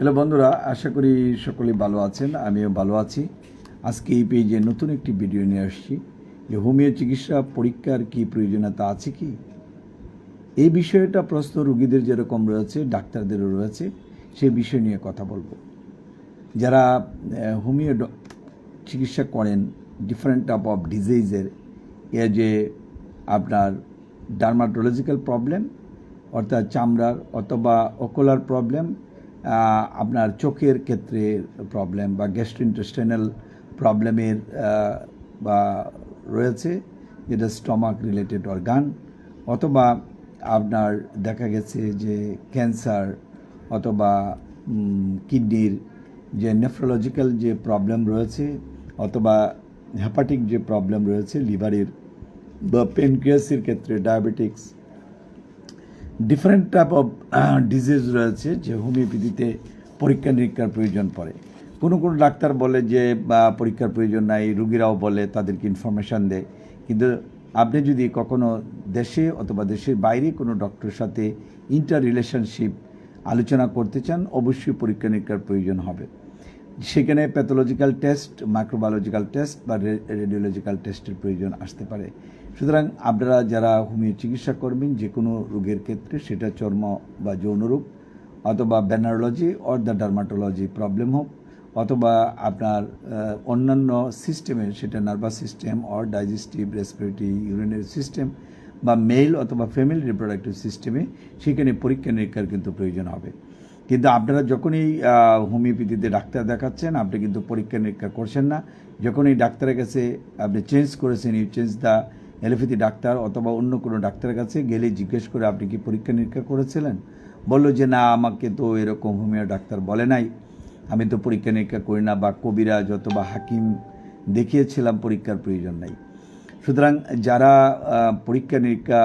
Hello বন্ধুরা, আশা করি সকলেই ভালো আছেন, আমিও ভালো আছি। আজকে এই পেজে নতুন একটি ভিডিও নিয়ে আসছি। যে হোমিও চিকিৎসা পরীক্ষার কি প্রয়োজনীয়তা আছে কি? এই বিষয়টা প্রশ্ন রুগীদের যেরকম রয়েছে, ডাক্তারদেরও রয়েছে, সে বিষয় নিয়ে কথা বলব। যারা হোমিও চিকিৎসা করেন ডিফারেন্ট টাইপ অফ ডিজিজের এ যে আপনার ডার্মাটোলজিক্যাল প্রবলেম অর্থাৎ চামড়ার অথবা ওকুলার প্রবলেম আপনার চোখের ক্ষেত্রে প্রবলেম বা গ্যাস্ট্রোইন্টেস্টাইনাল প্রবলেমের বা রয়েছে, যেটা স্টমাক রিলেটেড অর্গান অথবা আপনার দেখা গেছে যে ক্যান্সার অথবা কিডনির যে নেফ্রোলজিক্যাল যে প্রবলেম রয়েছে, অথবা হ্যাপাটিক যে প্রবলেম রয়েছে লিভারের বা পেনক্রিয়াসের ক্ষেত্রে diabetics different type of disease রয়েছে যে হোমিওপ্যাথিতে পরীক্ষা নিরীক্ষার প্রয়োজন পড়ে। কোনো কোনো ডাক্তার বলে যে পরীক্ষার প্রয়োজন নাই, রুগীরাও বলে, তাদেরকে ইনফরমেশান দেয়। কিন্তু আপনি যদি কখনো দেশে অথবা দেশের বাইরে কোনো ডক্টরের সাথে ইন্টার রিলেশনশিপ আলোচনা করতে চান, অবশ্যই পরীক্ষা নিরীক্ষার প্রয়োজন হবে। সেখানে প্যাথোলজিক্যাল টেস্ট মাইক্রোবায়োলজিক্যাল টেস্ট বা রেডিওলজিক্যাল টেস্টের প্রয়োজন আসতে পারে। সুতরাং আপনারা যারা হোমিও চিকিৎসা করবেন যে কোনো রোগের ক্ষেত্রে সেটা চর্ম বা যৌনরোগ অথবা venereology or the dermatology problem হোক, অথবা আপনার অন্যান্য সিস্টেমে সেটা nervous system or digestive respiratory urinary system বা মেল অথবা ফ্যামিলি রিপ্রোডাক্টিভ সিস্টেমে সেখানে পরীক্ষা নিরীক্ষার কিন্তু প্রয়োজন হবে। কিন্তু আপনারা যখনই হোমিওপ্যাথিতে ডাক্তার দেখাচ্ছেন, আপনি কিন্তু পরীক্ষা নিরীক্ষা করছেন না। যখন এই ডাক্তারের কাছে আপনি চেঞ্জ করেছেন you change the allopathy doctor অথবা অন্য কোনো ডাক্তারের কাছে গেলে জিজ্ঞেস করে আপনি কি পরীক্ষা নিরীক্ষা করেছিলেন? বলল যে, না, আমাকে তো এরকম হোমিও ডাক্তার বলে নাই। আমি তো পরীক্ষা নিরীক্ষা করি না বা কবিরাজ অথবা হাকিম দেখিয়েছিলাম, পরীক্ষার প্রয়োজন নাই। সুতরাং যারা পরীক্ষা নিরীক্ষা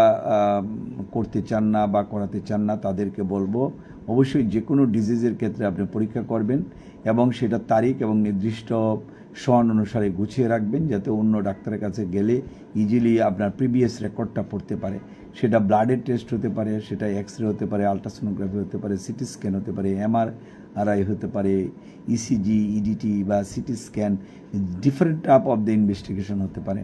করতে চান না বা করাতে চান না, তাদেরকে বলব অবশ্যই যে কোনো ডিজিজের ক্ষেত্রে আপনি পরীক্ষা করবেন এবং সেটা তারিখ এবং নির্দিষ্ট সন অনুসারে গুছিয়ে রাখবেন যাতে অন্য ডাক্তারের কাছে গেলে ইজিলি আপনার প্রিভিয়াস রেকর্ডটা পড়তে পারে। সেটা ব্লাডের টেস্ট হতে পারে, সেটা এক্স রে হতে পারে আলট্রাসোনোগ্রাফি হতে পারে সিটি স্ক্যান হতে পারে এমআর আরআই হতে পারে ইসিজি ইডিটি বা CT scan different type of the investigation হতে পারে।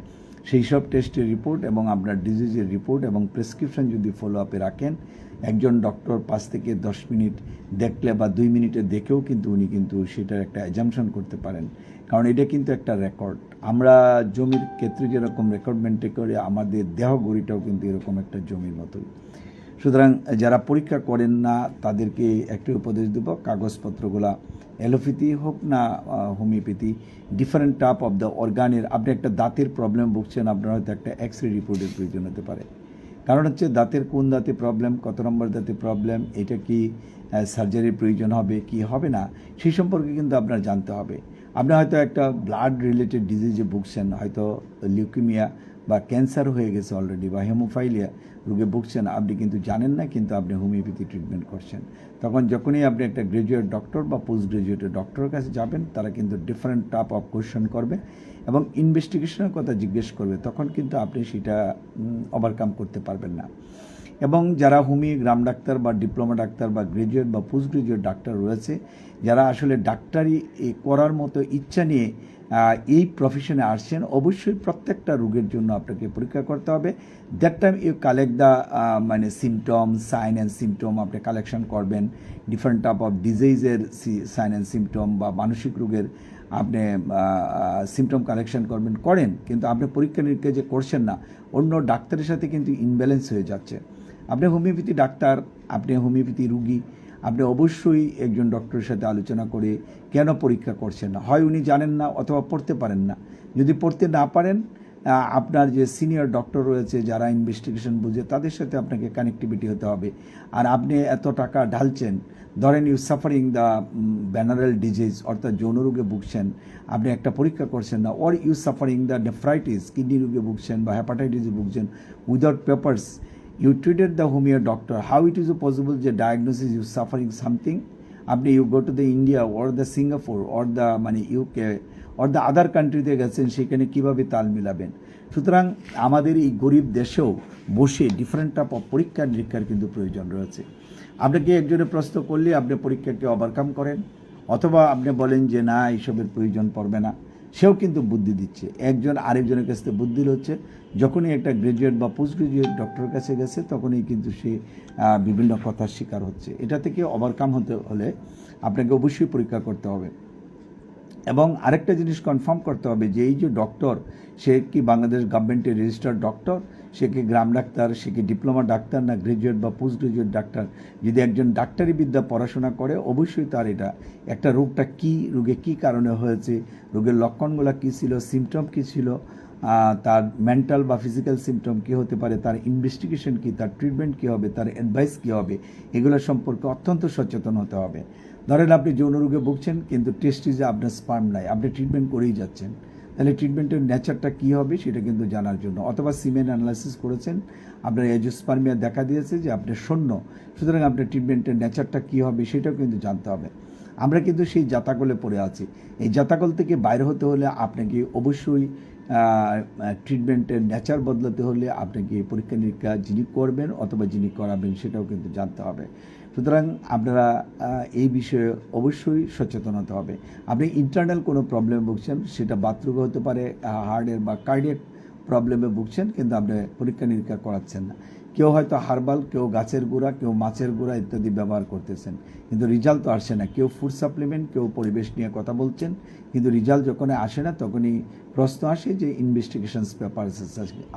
সেই সব টেস্টের রিপোর্ট এবং আপনার ডিজিজের রিপোর্ট এবং প্রেসক্রিপশন যদি ফলো আপে রাখেন, একজন ডক্টর পাঁচ থেকে দশ মিনিট দেখলে বা দুই মিনিটে দেখেও কিন্তু উনি কিন্তু সেটার একটা অ্যাজামশন করতে পারেন। কারণ এটা কিন্তু একটা রেকর্ড আমরা জমির ক্ষেত্রে যেরকম রেকর্ড মেনটেন করে আমাদের দেহ গড়িটাও কিন্তু এরকম একটা জমির মতোই। সুতরাং যারা পরীক্ষা করেন না, তাদেরকে একটি উপদেশ দেব, কাগজপত্রগুলা অ্যালোপ্যাথি হোক না homeopathy different type of the অর্গানের আপনি একটা দাঁতের প্রবলেম ভুগছেন, আপনার হয়তো একটা এক্স রে রিপোর্টের প্রয়োজন হতে পারে। কারণ হচ্ছে দাঁতের কোন দাঁতে প্রবলেম কত নম্বর দাঁতে প্রবলেম এটা কি সার্জারির প্রয়োজন হবে, কি হবে না সেই সম্পর্কে কিন্তু আপনার জানতে হবে। আপনি হয়তো একটা ব্লাড রিলেটেড ডিজিজে ভুগছেন, হয়তো লিউকিমিয়া বা ক্যান্সার হয়ে গেছে অলরেডি বা হেমোফাইলিয়া রোগে ভুগছেন, আপনি কিন্তু জানেন না, কিন্তু আপনি হোমিওপ্যাথি ট্রিটমেন্ট করছেন। তখন যখনই আপনি একটা গ্রাজুয়েট ডক্টর বা পোস্ট গ্রাজুয়েটের ডক্টরের কাছে যাবেন, তারা কিন্তু ডিফারেন্ট টাইপ অফ কোয়েশ্চেন করবে এবং ইনভেস্টিগেশনের কথা জিজ্ঞেস করবে, তখন কিন্তু আপনি সেটা ওভারকাম করতে পারবেন না। এবং যারা হোমি গ্রাম ডাক্তার বা ডিপ্লোমা ডাক্তার বা গ্রাজুয়েট বা পোস্ট গ্রাজুয়েট ডাক্তার রয়েছে, যারা আসলে ডাক্তারি করার মতো ইচ্ছা নিয়ে এই প্রফেশনে আসছেন, অবশ্যই প্রত্যেকটা রোগের জন্য আপনাকে পরীক্ষা করতে হবে। That time you collect the মানে সিমটম সাইন অ্যান্ড সিমটম আপনি কালেকশন করবেন। ডিফারেন্ট টাইপ অফ ডিজিজের সাইন অ্যান্ড সিমটম বা মানসিক রোগের আপনি সিমটম কালেকশন করবেন, করেন। কিন্তু আপনি পরীক্ষা নিরীক্ষা যে করছেন না, অন্য ডাক্তারের সাথে কিন্তু ইনব্যালেন্স হয়ে যাচ্ছে। আপনি হোমিওপ্যাথি ডাক্তার, আপনি হোমিওপ্যাথি রুগী আপনি অবশ্যই একজন ডক্টরের সাথে আলোচনা করে কেন পরীক্ষা করছেন না? হয় উনি জানেন না অথবা পড়তে পারেন না। যদি পড়তে না পারেন আপনার যে সিনিয়র ডক্টর রয়েছে যারা ইনভেস্টিগেশন বুঝে, তাদের সাথে আপনাকে কানেক্টিভিটি হতে হবে। আর আপনি এত টাকা ঢালছেন, ধরেন you suffering the venereal disease অর্থাৎ যৌন রোগে ভুগছেন, আপনি একটা পরীক্ষা করছেন না or you suffering the nephritis kidney রোগে ভুগছেন বা হ্যাপাটাইটিসে ভুগছেন without papers you treated the homeo doctor. How it is possible যে diagnosis you suffering something? আপনি you go to the India or the Singapore or the মানে UK or the other কান্ট্রিতে গেছেন, সেখানে কীভাবে তাল মিলাবেন? সুতরাং আমাদের এই গরিব দেশেও বসে ডিফারেন্ট টাইপ অফ পরীক্ষা নিরীক্ষার কিন্তু প্রয়োজন রয়েছে। আপনাকে একজনের প্রশ্ন করলে আপনি পরীক্ষাকে ওভারকাম করেন, অথবা আপনি বলেন যে, না, এইসবের প্রয়োজন পড়বে না। সেও কিন্তু বুদ্ধি দিচ্ছে। একজন আরেকজনের কাছ থেকে বুদ্ধি হচ্ছে। যখনই একটা গ্রাজুয়েট বা পোস্ট গ্রাজুয়েট ডক্টরের কাছে গেছে, তখনই কিন্তু সে বিভিন্ন কথার শিকার হচ্ছে। এটা থেকে ওভারকাম হতে হলে আপনাকে অবশ্যই পরীক্ষা করতে হবে। এবং আরেকটা জিনিস কনফার্ম করতে হবে যে, এই যে ডক্টর সে কি বাংলাদেশ গভর্নমেন্টের রেজিস্টার্ড ডক্টর সে কি গ্রাম ডাক্তার, সে কি ডিপ্লোমা ডাক্তার না গ্রাজুয়েট বা পোস্ট গ্রাজুয়েট ডাক্তার? যদি একজন ডাক্তারি বিদ্যা পড়াশোনা করে, অবশ্যই তার এটা, একটা রোগটা কি, রোগে কি কারণে হয়েছে, রোগের লক্ষণগুলো কী ছিল সিমটম কী ছিল তার মেন্টাল বা ফিজিক্যাল সিমটম কী হতে পারে, তার ইনভেস্টিগেশন কী, তার ট্রিটমেন্ট কী হবে, তার অ্যাডভাইস কী হবে, এগুলো সম্পর্কে অত্যন্ত সচেতন হতে হবে। ধরেন আপনি যৌন রোগে ভুগছেন, কিন্তু টেস্টিজে আপনার স্পার্ম নাই, আপনি ট্রিটমেন্ট করেই যাচ্ছেন। তাহলে ট্রিটমেন্টের নেচারটা কী হবে সেটা কিন্তু জানার জন্য। অথবা সিমেন অ্যানালাইসিস করেছেন, আপনার এজোস্পার্মিয়া দেখা দিয়েছে যে আপনার শূন্য, সুতরাং আপনার ট্রিটমেন্টের নেচারটা কী হবে সেটাও কিন্তু জানতে হবে। আমরা কিন্তু সেই জাতাকলে পড়ে আছি। এই জাতাকল থেকে বাইরে হতে হলে আপনাকে অবশ্যই ট্রিটমেন্টের নেচার বদলাতে হলে আপনাকে পরীক্ষা নিরীক্ষা যিনি করবেন অথবা যিনি করাবেন সেটাও কিন্তু জানতে হবে। সুতরাং আপনারা এই বিষয়ে অবশ্যই সচেতন হতে হবে। আপনি ইন্টারনাল কোনো প্রবলেমে ভুগছেন, সেটা বাথরুমে হতে পারে হার্টের বা কার্ডিয়াক প্রবলেমে ভুগছেন, কিন্তু আপনি পরীক্ষা নিরীক্ষা করাচ্ছেন না। কেউ হয়তো হার্বাল, কেউ গাছের গুঁড়া, কেউ মাছের গুঁড়া ইত্যাদি ব্যবহার করতেছেন, কিন্তু রেজাল্ট তো আসে না। কেউ ফুড সাপ্লিমেন্ট কেউ পরিবেশ নিয়ে কথা বলছেন, কিন্তু রেজাল্ট যখন আসে না, তখনই প্রশ্ন আসে যে ইনভেস্টিগেশনস পেপার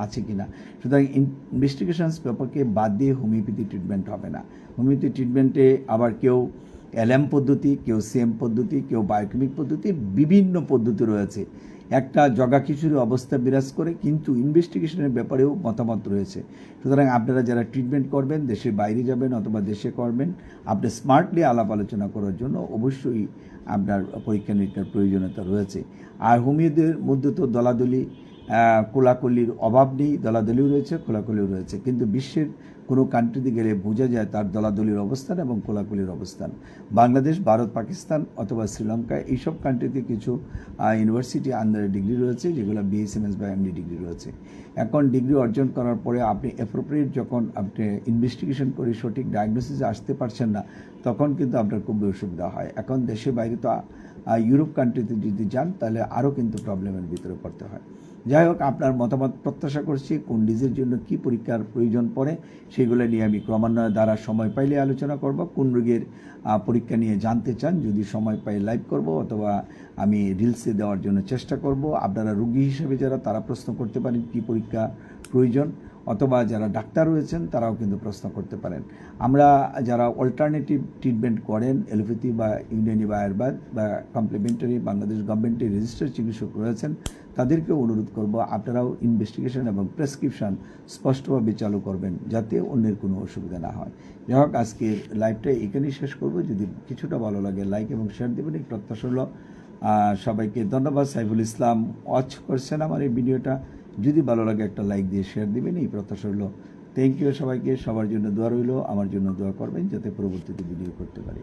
আছে কি না সুতরাং ইনভেস্টিগেশনস পেপারকে বাদ দিয়ে হোমিওপ্যাথি ট্রিটমেন্ট হবে না। হোমিওপ্যাথি ট্রিটমেন্টে আবার কেউ এলএম পদ্ধতি, কেউ সিএম পদ্ধতি, কেউ বায়োকেমিক পদ্ধতি, বিভিন্ন পদ্ধতি রয়েছে। একটা জগা খিচুড়ি অবস্থা বিরাজ করে, কিন্তু ইনভেস্টিগেশনের ব্যাপারেও মতামত রয়েছে। সুতরাং আপনারা যারা ট্রিটমেন্ট করবেন, দেশের বাইরে যাবেন অথবা দেশে করবেন, আপনি স্মার্টলি আলাপ আলোচনা করার জন্য অবশ্যই আপনার পরীক্ষা নিরীক্ষার প্রয়োজনীয়তা রয়েছে। আর হোমিওদের মধ্যে তো দলাদলি কোলাকুলির অভাব নেই, দলাদলিও রয়েছে, কোলাকুলিও রয়েছে। কিন্তু বিশ্বের কোনো কান্ট্রিতে গেলে বোঝা যায় তার দলাদলির অবস্থান এবং কোলাকুলির অবস্থান। বাংলাদেশ, ভারত, পাকিস্তান অথবা শ্রীলঙ্কা, এইসব কান্ট্রিতে কিছু ইউনিভার্সিটি আন্ডারে ডিগ্রি রয়েছে, যেগুলো বিএসএমএস বা এমডি ডিগ্রি রয়েছে। এখন ডিগ্রি অর্জন করার পরে আপনি অ্যাপ্রোপ্রিয়েট যখন আপনি ইনভেস্টিগেশন করে সঠিক ডায়াগনোসিসে আসতে পারছেন না, তখন কিন্তু আপনার খুবই অসুবিধা হয়। এখন দেশের বাইরে তো ইউরোপ কান্ট্রিতে যদি যান, তাহলে আরও কিন্তু প্রবলেমের ভিতরে পড়তে হয়। যাই হোক, আপনার মতামত প্রত্যাশা করছি, কোন ডিজের জন্য কি পরীক্ষার প্রয়োজন পড়ে, সেগুলো নিয়ে আমি ক্রমান্বয়ে দ্বারা সময় পাইলে আলোচনা করব। কোন রোগের পরীক্ষা নিয়ে জানতে চান, যদি সময় পাই লাইভ করব, অথবা আমি রিলসে দেওয়ার জন্য চেষ্টা করব। আপনারা রুগী হিসেবে যারা, তারা প্রশ্ন করতে পারেন, কি পরীক্ষা প্রয়োজন? অথবা যারা ডাক্তার রয়েছেন, তারাও কিন্তু প্রশ্ন করতে পারেন। আমরা যারা অল্টারনেটিভ ট্রিটমেন্ট করেন এলোপ্যাথি বা ইউনানি বা আয়ুর্বেদ বা কমপ্লিমেন্টারি বাংলাদেশ গভর্নমেন্টের রেজিস্টার্ড চিকিৎসক রয়েছেন, তাদেরকে অনুরোধ করব, আপনারাও ইনভেস্টিগেশন এবং প্রেসক্রিপশন স্পষ্টভাবে চালু করবেন যাতে অন্যের কোনো অসুবিধা না হয়। যাই হোক, আজকের লাইভটা এখানেই শেষ করব। যদি কিছুটা ভালো লাগে লাইক এবং শেয়ার দেবেন, এই প্রত্যাশা হলো সবাইকে ধন্যবাদ, সাইফুল ইসলাম ওয়াচ করছেন আমার এই ভিডিওটা যদি ভালো লাগে একটা লাইক দিয়ে শেয়ার দিবেন, এই প্রত্যাশা হলো থ্যাংক ইউ সবাইকে, সবার জন্য দোয়া রইল, আমার জন্য দোয়া করবেন যাতে পরবর্তীতে ভিডিও করতে পারি।